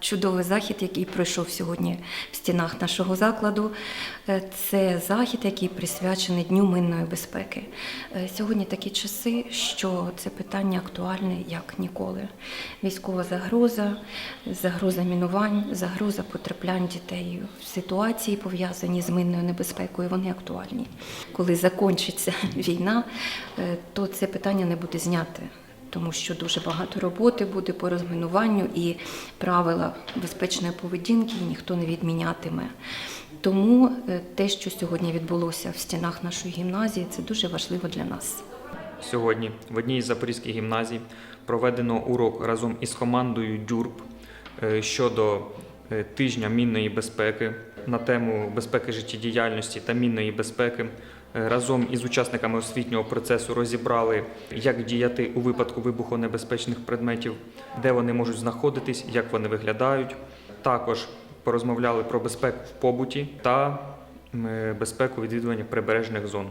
чудовий захід, який пройшов сьогодні в стінах нашого закладу. Е, Це захід, який присвячений Дню минної безпеки. Е, Сьогодні такі часи, що це питання актуальне як ніколи. Військова загроза, загроза мінувань, загроза потраплянь дітей в ситуації, пов'язані з минною небезпекою, вони актуальні. Коли закінчиться війна, е, то це питання не буде зняте тому що дуже багато роботи буде по розмінуванню і правила безпечної поведінки ніхто не відмінятиме. Тому е, те, що сьогодні відбулося в стінах нашої гімназії, це дуже важливо для нас. Сьогодні в одній із запорізьких гімназій проведено урок разом із командою ДЮРБ е, щодо е, тижня мінної безпеки на тему безпеки життєдіяльності та мінної безпеки. Е, Разом із учасниками освітнього процесу розібрали, як діяти у випадку вибухонебезпечних предметів, де вони можуть знаходитись, як вони виглядають. Також порозмовляли про безпеку в побуті та безпеку відвідування прибережних зон.